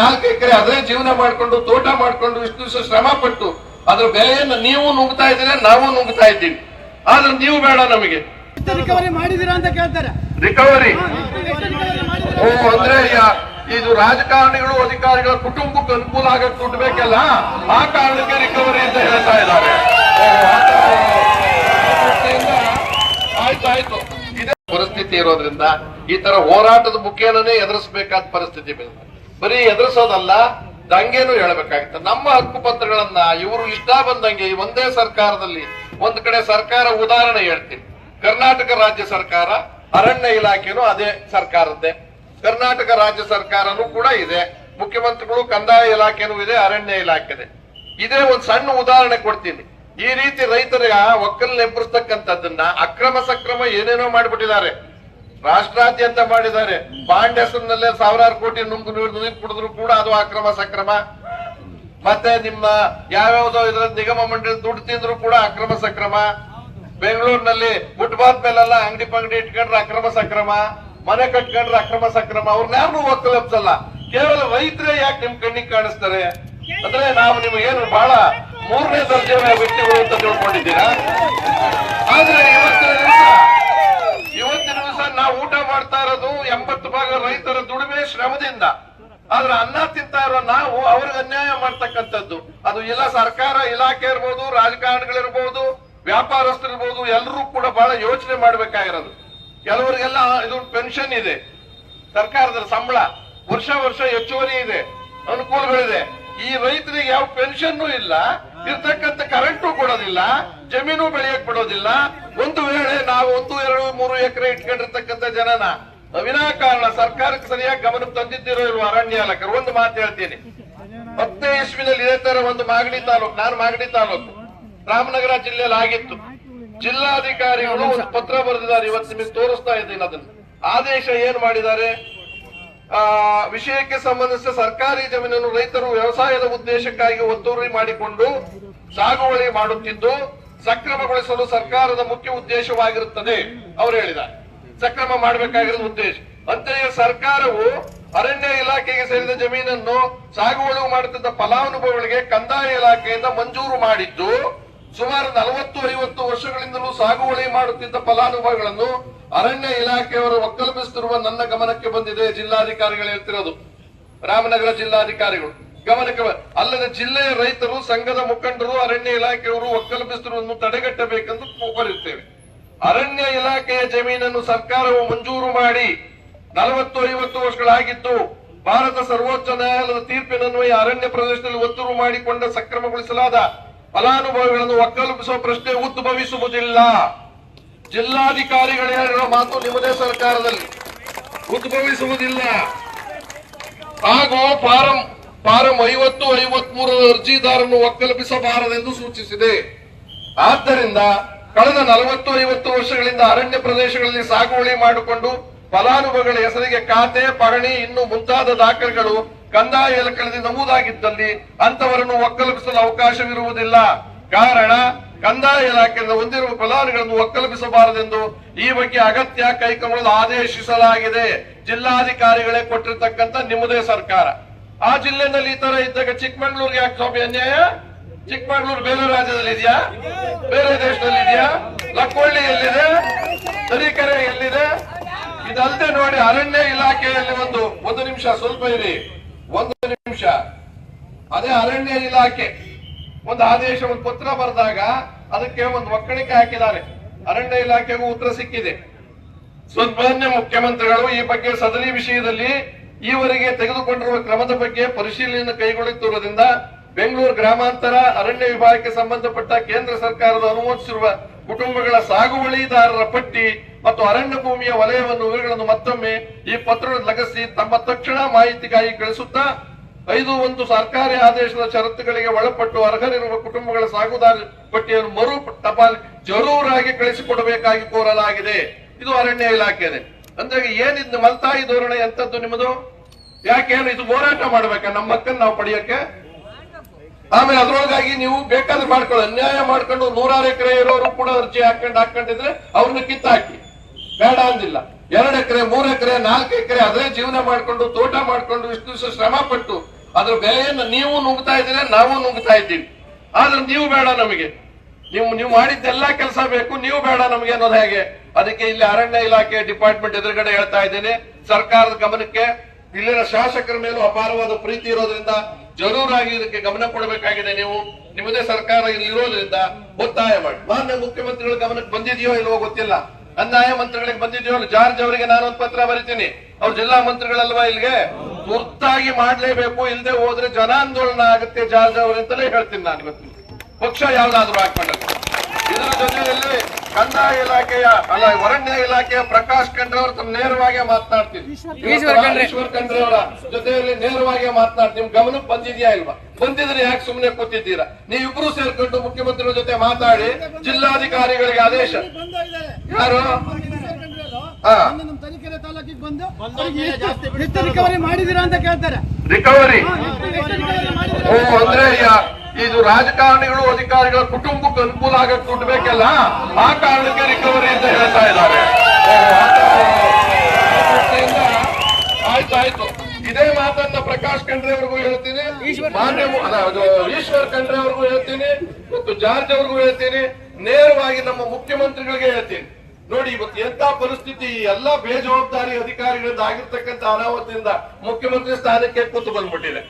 ನಾಲ್ಕು ಎಕರೆ ಅದೇ ಜೀವನ ಮಾಡ್ಕೊಂಡು ತೋಟ ಮಾಡ್ಕೊಂಡು ಇಷ್ಟು ದಿವಸ ಶ್ರಮ ಪಟ್ಟು ಅದ್ರ ಬೆಲೆಯನ್ನು ನೀವು ನುಗ್ತಾ ಇದ್ದೀರಾ ನಾವು ನುಗ್ತಾ ಇದ್ದೀವಿ. ಆದ್ರೆ ನೀವು ಬೇಡ ನಮಗೆ. ರಿಕವರಿ ಮಾಡಿದೀರಾ ಅಂತ ಕೇಳ್ತಾರೆ. ರಿಕವರಿ ಓ ಅಂದ್ರೆ ಇದು ರಾಜಕಾರಣಿಗಳು ಅಧಿಕಾರಿಗಳ ಕುಟುಂಬಕ್ಕೆ ಅನುಕೂಲ ಆಗಕ್ ಕೊಡ್ಬೇಕಲ್ಲ? ಆ ಕಾರಣಕ್ಕೆ ರಿಕವರಿ ಅಂತ ಹೇಳ್ತಾ ಇದ್ದಾರೆ. ಆಯ್ತಾಯ್ತು ಇದೇ ಪರಿಸ್ಥಿತಿ ಇರೋದ್ರಿಂದ ಈ ತರ ಹೋರಾಟದ ಮುಖೇನೇ ಎದುರಿಸಬೇಕಾದ ಪರಿಸ್ಥಿತಿ ಬಂದಿದೆ. ಬರೀ ಎದುರಿಸೋದಲ್ಲ, ದಂಗೆನೂ ಹೇಳಬೇಕಾಗಿತ್ತು. ನಮ್ಮ ಹಕ್ಕುಪತ್ರಗಳನ್ನ ಇವರು ಇಷ್ಟ ಬಂದಂಗೆ ಒಂದೇ ಸರ್ಕಾರದಲ್ಲಿ ಒಂದ್ ಕಡೆ ಸರ್ಕಾರ ಉದಾಹರಣೆ ಹೇಳ್ತೀನಿ. ಕರ್ನಾಟಕ ರಾಜ್ಯ ಸರ್ಕಾರ, ಅರಣ್ಯ ಇಲಾಖೆನೂ ಅದೇ ಸರ್ಕಾರದ್ದೇ. ಕರ್ನಾಟಕ ರಾಜ್ಯ ಸರ್ಕಾರನೂ ಕೂಡ ಇದೆ. ಮುಖ್ಯಮಂತ್ರಿಗಳು ಕಂದಾಯ ಇಲಾಖೆನೂ ಇದೆ, ಅರಣ್ಯ ಇಲಾಖೆ ಇದೆ ಇದೇ ಒಂದು ಸಣ್ಣ ಉದಾಹರಣೆ ಕೊಡ್ತೀನಿ. ಈ ರೀತಿ ರೈತರ ಒಕ್ಕಲ್ ಎಬ್ಬರಿಸ್ತಕ್ಕಂಥದ್ದನ್ನ ಅಕ್ರಮ ಸಕ್ರಮ ಏನೇನೋ ಮಾಡಿಬಿಟ್ಟಿದ್ದಾರೆ. ರಾಷ್ಟ್ರಾದ್ಯಂತ ಮಾಡಿದ್ದಾರೆ. ಬಾಂಡ್ ಹೆಸರಿನಲ್ಲೇ ಸಾವಿರಾರು ಕೋಟಿ ನುಂಗು ನೀರು ಕುಡಿದ್ರು ಕೂಡ ಅದು ಅಕ್ರಮ ಸಕ್ರಮ. ಮತ್ತೆ ನಿಮ್ಮ ಯಾವ್ಯಾವ್ದೋ ಇದ್ರ ನಿಗಮ ಮಂಡಳಿ ದುಡ್ಡು ತಿಂದ್ರು ಕೂಡ ಅಕ್ರಮ ಸಕ್ರಮ. ಬೆಂಗಳೂರಿನಲ್ಲಿ ಫುಟ್ಬಾತ್ ಮೇಲೆಲ್ಲ ಅಂಗಡಿ ಪಂಗಡಿ ಇಟ್ಕೊಂಡ್ರೆ ಅಕ್ರಮ ಸಕ್ರಮ. ಮನೆ ಕಟ್ಕೊಂಡ್ರೆ ಅಕ್ರಮ ಸಕ್ರಮ. ಅವ್ರನ್ನ ಒಕ್ಕಲೆಪ್ಸಲ್ಲ ಕೇವಲ ರೈತರೇ ಯಾಕೆ ನಿಮ್ ಕಣ್ಣಿಗೆ ಕಾಣಿಸ್ತಾರೆ? ಅಂದ್ರೆ ನಾವು ನಿಮ್ಗೇನು ಬಹಳ ಮೂರನೇ ದರ್ಜೆ ವ್ಯಕ್ತಿಗಳು ಅಂತ ತಿಳ್ಕೊಂಡಿದ್ದೀರಾ? ಆದ್ರೆ ಇವತ್ತಿನ ದಿವಸ ಇವತ್ತಿನ ದಿವಸ ನಾವು ಊಟ ಮಾಡ್ತಾ ಇರೋದು ಎಂಬತ್ತು ಭಾಗ ರೈತರ ದುಡಿಮೆ ಶ್ರಮದಿಂದ. ಆದ್ರೆ ಅನ್ನ ತಿಂತಾ ಇರೋ ನಾವು ಅವ್ರಿಗೆ ಅನ್ಯಾಯ ಮಾಡ್ತಕ್ಕಂಥದ್ದು. ಅದು ಇಲ್ಲ ಸರ್ಕಾರ ಇಲಾಖೆ ಇರ್ಬೋದು, ರಾಜಕಾರಣಿಗಳಿರ್ಬೋದು, ವ್ಯಾಪಾರಸ್ಥರಿರ್ಬೋದು ಎಲ್ಲರೂ ಕೂಡ ಬಹಳ ಯೋಚನೆ ಮಾಡ್ಬೇಕಾಗಿರೋದು. ಕೆಲವರಿಗೆಲ್ಲ ಇದು ಪೆನ್ಷನ್ ಇದೆ. ಸರ್ಕಾರದ ಸಂಬಳ ವರ್ಷ ವರ್ಷ ಹೆಚ್ಚುವರಿ ಇದೆ, ಅನುಕೂಲಗಳಿದೆ. ಈ ರೈತರಿಗೆ ಯಾವ ಪೆನ್ಷನ್ ಇಲ್ಲ. ಇರ್ತಕ್ಕಂಥ ಕರೆಂಟು ಕೊಡೋದಿಲ್ಲ, ಜಮೀನು ಬೆಳೆಯಕ್ ಬಿಡೋದಿಲ್ಲ. ಒಂದು ವೇಳೆ ನಾವು ಒಂದು, ಎರಡು, ಮೂರು ಎಕರೆ ಇಟ್ಕೊಂಡಿರ್ತಕ್ಕಂಥ ಜನನ, ವಿನಾಕಾರಣ ಸರ್ಕಾರಕ್ಕೆ ಸರಿಯಾಗಿ ಗಮನ ತಂದಿದ್ದಿರೋ ಇರುವ ಅರಣ್ಯ ಇಲಾಖೆ ಒಂದು ಮಾತು ಹೇಳ್ತೀನಿ. ಹತ್ತನೇ ಇಸ್ವಿನಲ್ಲಿ ಇದೇ ತರ ಒಂದು ಮಾಗಡಿ ತಾಲೂಕು, ನಾನು ಮಾಗಡಿ ತಾಲೂಕು, ರಾಮನಗರ ಜಿಲ್ಲೆಯಲ್ಲಿ ಆಗಿತ್ತು. ಜಿಲ್ಲಾಧಿಕಾರಿಗಳು ಒಂದು ಪತ್ರ ಬರೆದಿದ್ದಾರೆ, ಇವತ್ತು ನಿಮಗೆ ತೋರಿಸ್ತಾ ಇದ್ದೀನಿ ಅದನ್ನು. ಆದೇಶ ಏನ್ ಮಾಡಿದ್ದಾರೆ? ಆ, ವಿಷಯಕ್ಕೆ ಸಂಬಂಧಿಸಿದ ಸರ್ಕಾರಿ ಜಮೀನನ್ನು ರೈತರು ವ್ಯವಸಾಯದ ಉದ್ದೇಶಕ್ಕಾಗಿ ಒತ್ತುವರಿ ಮಾಡಿಕೊಂಡು ಸಾಗುವಳಿ ಮಾಡುತ್ತಿದ್ದು ಸಕ್ರಮಗೊಳಿಸಲು ಸರ್ಕಾರದ ಮುಖ್ಯ ಉದ್ದೇಶವಾಗಿರುತ್ತದೆ ಅವರು ಹೇಳಿದ್ದಾರೆ. ಸಕ್ರಮ ಮಾಡಬೇಕಾಗಿರೋದು ಉದ್ದೇಶ. ಅಂತೆಯೇ ಸರ್ಕಾರವು ಅರಣ್ಯ ಇಲಾಖೆಗೆ ಸೇರಿದ ಜಮೀನನ್ನು ಸಾಗುವಳಿ ಮಾಡುತ್ತಿದ್ದ ಫಲಾನುಭವಿಗಳಿಗೆ ಕಂದಾಯ ಇಲಾಖೆಯಿಂದ ಮಂಜೂರು ಮಾಡಿದ್ದು ಸುಮಾರು ನಲವತ್ತು ಐವತ್ತು ವರ್ಷಗಳಿಂದಲೂ ಸಾಗುವಳಿ ಮಾಡುತ್ತಿದ್ದ ಫಲಾನುಭವಿಗಳನ್ನು ಅರಣ್ಯ ಇಲಾಖೆಯವರು ಒಕ್ಕಲ್ಪಿಸುತ್ತಿರುವ ನನ್ನ ಗಮನಕ್ಕೆ ಬಂದಿದೆ. ಜಿಲ್ಲಾಧಿಕಾರಿಗಳು ಹೇಳ್ತಿರೋದು. ರಾಮನಗರ ಜಿಲ್ಲಾಧಿಕಾರಿಗಳು. ಗಮನಕ್ಕೆ ಅಲ್ಲದೆ ಜಿಲ್ಲೆಯ ರೈತರು, ಸಂಘದ ಮುಖಂಡರು, ಅರಣ್ಯ ಇಲಾಖೆಯವರು ಒಕ್ಕಲಪಿಸ್ತರನ್ನು ತಡೆಗಟ್ಟಬೇಕೆಂದು ಕೋರಿರ್ತೇವೆ. ಅರಣ್ಯ ಇಲಾಖೆಯ ಜಮೀನನ್ನು ಸರ್ಕಾರವು ಮಂಜೂರು ಮಾಡಿ ನಲವತ್ತು, ಐವತ್ತು ವರ್ಷಗಳಾಗಿದ್ದು, ಭಾರತ ಸರ್ವೋಚ್ಚ ನ್ಯಾಯಾಲಯದ ತೀರ್ಪಿನನ್ವಯ ಅರಣ್ಯ ಪ್ರದೇಶದಲ್ಲಿ ಒತ್ತುರು ಮಾಡಿಕೊಂಡ ಸಕ್ರಮಗೊಳಿಸಲಾದ ಫಲಾನುಭವಿಗಳನ್ನು ಒಕ್ಕಲುಪಿಸುವ ಪ್ರಶ್ನೆ ಉದ್ಭವಿಸುವುದಿಲ್ಲ. ಜಿಲ್ಲಾಧಿಕಾರಿಗಳು ಹೇಳಿರೋ ಮಾತು ನಿಮ್ಮದೇ ಸರ್ಕಾರದಲ್ಲಿ ಉದ್ಭವಿಸುವುದಿಲ್ಲ. ಹಾಗೂ ಫಾರಂ ಫಾರಂ ಐವತ್ತು ಐವತ್ ಮೂರರ ಅರ್ಜಿದಾರನ್ನು ಒಕ್ಕಲಪಿಸಬಾರದೆಂದು ಸೂಚಿಸಿದೆ. ಆದ್ದರಿಂದ ಕಳೆದ ನಲವತ್ತು, ಐವತ್ತು ವರ್ಷಗಳಿಂದ ಅರಣ್ಯ ಪ್ರದೇಶಗಳಲ್ಲಿ ಸಾಗುವಳಿ ಮಾಡಿಕೊಂಡು ಫಲಾನುಭವಿಗಳ ಹೆಸರಿಗೆ ಖಾತೆ ಪಹಣಿ ಇನ್ನು ಮುಂತಾದ ದಾಖಲೆಗಳು ಕಂದಾಯ ಇಲಾಖೆಯಲ್ಲಿ ನಮೂದಾಗಿದ್ದಲ್ಲಿ ಅಂತವರನ್ನು ಒಕ್ಕಲಿಸಲು ಅವಕಾಶವಿರುವುದಿಲ್ಲ. ಕಾರಣ, ಕಂದಾಯ ಇಲಾಖೆಯಿಂದ ಹೊಂದಿರುವ ಫಲಾನುಗಳನ್ನು ಒಕ್ಕಲಿಸಬಾರದೆಂದು ಈ ಬಗ್ಗೆ ಅಗತ್ಯ ಕೈಗೊಳ್ಳಲು ಆದೇಶಿಸಲಾಗಿದೆ. ಜಿಲ್ಲಾಧಿಕಾರಿಗಳೇ ಕೊಟ್ಟಿರ್ತಕ್ಕಂಥ ನಿಮ್ಮದೇ ಸರ್ಕಾರ. ಆ ಜಿಲ್ಲೆನಲ್ಲಿ ಈ ತರ ಇದ್ದಾಗ ಚಿಕ್ಕಮಂಗ್ಳೂರ್ಗೆ ಯಾಕೆ ಸ್ವಾಮಿ ಅನ್ಯಾಯ? ಚಿಕ್ಕಮಂಗ್ಳೂರು ಬೇರೆ ರಾಜ್ಯದಲ್ಲಿ ಇದೆಯಾ ಬೇರೆ ದೇಶದಲ್ಲಿ ಇದೆಯಾ ಲಕ್ಕೊಳ್ಳಿ ಎಲ್ಲಿದೆ? ತರೀಕೆರೆ ಎಲ್ಲಿದೆ? ಇದಲ್ಲದೆ ನೋಡಿ ಅರಣ್ಯ ಇಲಾಖೆಯಲ್ಲಿ ಒಂದು ಒಂದು ನಿಮಿಷ ಸ್ವಲ್ಪ ಇರಿ. ಒಂದು ನಿಮಿಷ. ಅದೇ ಅರಣ್ಯ ಇಲಾಖೆ. ಒಂದು ಆದೇಶ, ಒಂದು ಪತ್ರ ಬರೆದಾಗ ಅದಕ್ಕೆ ಒಂದು ಒಕ್ಕಣಿಕೆ ಹಾಕಿದ್ದಾರೆ. ಅರಣ್ಯ ಇಲಾಖೆಗೂ ಉತ್ತರ ಸಿಕ್ಕಿದೆ. ಸನ್ಮಾನ್ಯ ಮುಖ್ಯಮಂತ್ರಿಗಳು ಈ ಬಗ್ಗೆ ಸದರಿ ವಿಷಯದಲ್ಲಿ ಈವರೆಗೆ ತೆಗೆದುಕೊಂಡಿರುವ ಕ್ರಮದ ಬಗ್ಗೆ ಪರಿಶೀಲನೆ ಕೈಗೊಳ್ಳುತ್ತಿರುವುದರಿಂದ ಬೆಂಗಳೂರು ಗ್ರಾಮಾಂತರ ಅರಣ್ಯ ವಿಭಾಗಕ್ಕೆ ಸಂಬಂಧಪಟ್ಟ ಕೇಂದ್ರ ಸರ್ಕಾರದ ಅನುಮೋದಿಸಿರುವ ಕುಟುಂಬಗಳ ಸಾಗುವಳಿದಾರರ ಪಟ್ಟಿ ಮತ್ತು ಅರಣ್ಯ ಭೂಮಿಯ ವಲಯವನ್ನು ವಿವರಗಳನ್ನು ಮತ್ತೊಮ್ಮೆ ಈ ಪತ್ರ ಲಗಸಿ ತಮ್ಮ ತಕ್ಷಣ ಮಾಹಿತಿಗಾಗಿ ಕಳಿಸುತ್ತಾ ಐದು ಒಂದು ಸರ್ಕಾರಿ ಆದೇಶದ ಷರತ್ತುಗಳಿಗೆ ಒಳಪಟ್ಟು ಅರ್ಹರಿರುವ ಕುಟುಂಬಗಳ ಸಾಗುದಾರ ಪಟ್ಟಿಯನ್ನು ಮರು ಟಪಾಲ್ ಜರೂರಾಗಿ ಕಳಿಸಿಕೊಡಬೇಕಾಗಿ ಕೋರಲಾಗಿದೆ. ಇದು ಅರಣ್ಯ ಇಲಾಖೆದೆ ಅಂದ್ರೆ ಏನಿದ್ ಮಲ್ತಾಯಿ ಧೋರಣೆ ಎಂತದ್ದು ನಿಮ್ಮದು? ಯಾಕೆ ಇದು ಹೋರಾಟ ಮಾಡ್ಬೇಕ? ನಮ್ಮ ಮಕ್ಕಳನ್ನ ನಾವು ಪಡೆಯಕ್ಕೆ? ಆಮೇಲೆ ಅದ್ರೊಳಗಾಗಿ ನೀವು ಬೇಕಾದ್ರೆ ಮಾಡ್ಕೊಳ್ಳಿ. ಅನ್ಯಾಯ ಮಾಡ್ಕೊಂಡು ನೂರಾರು ಎಕರೆ ಇರೋರು ಕೂಡ ಅರ್ಜಿ ಹಾಕೊಂಡು ಹಾಕೊಂಡಿದ್ರೆ ಅವ್ರನ್ನ ಕಿತ್ತಾಕಿ. ಬೇಡ ಅಂದಿಲ್ಲ. ಎರಡು ಎಕರೆ, ಮೂರ್ ಎಕರೆ, ನಾಲ್ಕು ಎಕರೆ ಅದೇ ಜೀವನ ಮಾಡ್ಕೊಂಡು, ತೋಟ ಮಾಡ್ಕೊಂಡು ಇಷ್ಟು ದಿವಸ ಶ್ರಮ ಪಟ್ಟು ಅದ್ರ ಬೆಲೆಯನ್ನು ನೀವು ನುಗ್ತಾ ಇದ್ದೀರಾ? ನಾವು ನುಗ್ತಾ ಇದ್ದೀವಿ. ಆದ್ರೆ ನೀವು ಬೇಡ ನಮಗೆ. ನೀವು ನೀವು ಮಾಡಿದ್ದೆಲ್ಲ ಕೆಲಸ ಬೇಕು, ನೀವು ಬೇಡ ನಮಗೆ ಅನ್ನೋದು ಹೇಗೆ? ಅದಕ್ಕೆ ಇಲ್ಲಿ ಅರಣ್ಯ ಇಲಾಖೆ ಡಿಪಾರ್ಟ್ಮೆಂಟ್ ಎದುರುಗಡೆ ಹೇಳ್ತಾ ಇದ್ದೇನೆ, ಸರ್ಕಾರದ ಗಮನಕ್ಕೆ ಇಲ್ಲಿನ ಶಾಸಕರ ಮೇಲೂ ಅಪಾರವಾದ ಪ್ರೀತಿ ಇರೋದ್ರಿಂದ ಜರೂರಾಗಿ ಇದಕ್ಕೆ ಗಮನ ಕೊಡಬೇಕಾಗಿದೆ. ನೀವು ನಿಮ್ಮದೇ ಸರ್ಕಾರ ಇಲ್ಲಿ ಇರೋದ್ರಿಂದ ಒತ್ತಾಯ ಮಾಡಿ. ಮಾನ್ಯ ಮುಖ್ಯಮಂತ್ರಿಗಳ ಗಮನಕ್ಕೆ ಬಂದಿದೆಯೋ ಇಲ್ವೋ ಗೊತ್ತಿಲ್ಲ. ಕಂದಾಯ ಮಂತ್ರಿಗಳಿಗೆ ಬಂದಿದೆಯೋ ಜಾರ್ಜ್ ಅವರಿಗೆ ನಾನು ಒಂದು ಪತ್ರ ಬರಿತೀನಿ. ಅವ್ರು ಜಿಲ್ಲಾ ಮಂತ್ರಿಗಳಲ್ವಾ ಇಲ್ಲಿಗೆ? ತುರ್ತಾಗಿ ಮಾಡ್ಲೇಬೇಕು ಇಲ್ಲದೆ ಹೋದ್ರೆ ಜನಾಂದೋಲನ ಆಗುತ್ತೆ ಜಾರ್ಜ್ ಅವರಿಂದಲೇ ಹೇಳ್ತೀನಿ ನಾನು ಇವತ್ತು. ಪಕ್ಷ ಯಾವ್ದಾದ್ರು ಹಾಕೊಂಡಲ್ಲಿ ಇದರ ಜೊತೆಯಲ್ಲಿ ಕಂದಾಯ ಇಲಾಖೆಯ ಅಲ್ಲ ಅರಣ್ಯ ಇಲಾಖೆಯ ಪ್ರಕಾಶ್ ಖಂಡ್ರೆ ಅವರು ತಮ್ಮ ನೇರವಾಗಿ ಮಾತನಾಡ್ತೀನಿ. ಈಶ್ವರ್ ಖಂಡ್ರೆ. ಅವರ ಜೊತೆಯಲ್ಲಿ ನೇರವಾಗಿ ಮಾತನಾಡ್ತೀನಿ. ನಿಮ್ ಗಮನಕ್ಕೆ ಬಂದಿದ್ಯಾ ಇಲ್ವಾ? ಬಂದಿದ್ರೆ ಯಾಕೆ ಸುಮ್ಮನೆ ಕೂತಿದ್ದೀರಾ? ನೀವಿಬ್ರು ಸೇರ್ಕೊಂಡು ಮುಖ್ಯಮಂತ್ರಿಗಳ ಜೊತೆ ಮಾತಾಡಿ ಜಿಲ್ಲಾಧಿಕಾರಿಗಳಿಗೆ ಆದೇಶ. ಯಾರು? ರಿಕವರಿ ಮಾಡಿದೀರಾ ಅಂತ ಕೇಳ್ತಾರೆ. ರಿಕವರಿ ಅಂದ್ರೆ ಯಾ- ಇದು ರಾಜಕಾರಣಿಗಳು ಅಧಿಕಾರಿಗಳ ಕುಟುಂಬಕ್ಕೆ ಅನುಕೂಲ ಆಗಕ್ಕೆ ಕೊಡ್ಬೇಕಲ್ಲ? ಬೇಕಲ್ಲ ಆ ಕಾರಣಕ್ಕೆ ರಿಕವರಿ ಅಂತ ಹೇಳ್ತಾ ಇದ್ದಾರೆ. ಆಯ್ತಾಯ್ತು ಇದೇ ಮಾತನ್ನ ಪ್ರಕಾಶ್ ಖಂಡ್ರೆ ಅವ್ರಿಗೂ ಹೇಳ್ತೀನಿ ಮಾನ್ಯ ಈಶ್ವರ್ ಖಂಡ್ರೆ ಅವ್ರಿಗೂ ಹೇಳ್ತೀನಿ ಮತ್ತು ಜಾರ್ಜ್ ಅವ್ರಿಗೂ ಹೇಳ್ತೀನಿ. ನೇರವಾಗಿ ನಮ್ಮ ಮುಖ್ಯಮಂತ್ರಿಗಳಿಗೆ ಹೇಳ್ತೀನಿ. ನೋಡಿ ಇವತ್ತು ಎಂತ ಪರಿಸ್ಥಿತಿ ಎಲ್ಲಾ ಬೇಜವಾಬ್ದಾರಿ ಅಧಿಕಾರಿಗಳಿಂದ ಆಗಿರ್ತಕ್ಕಂಥ ಅನಾಹುತದಿಂದ ಮುಖ್ಯಮಂತ್ರಿ ಸ್ಥಾನಕ್ಕೆ ಕೂತು ಬಂದ್ಬಿಟ್ಟಿದೆ.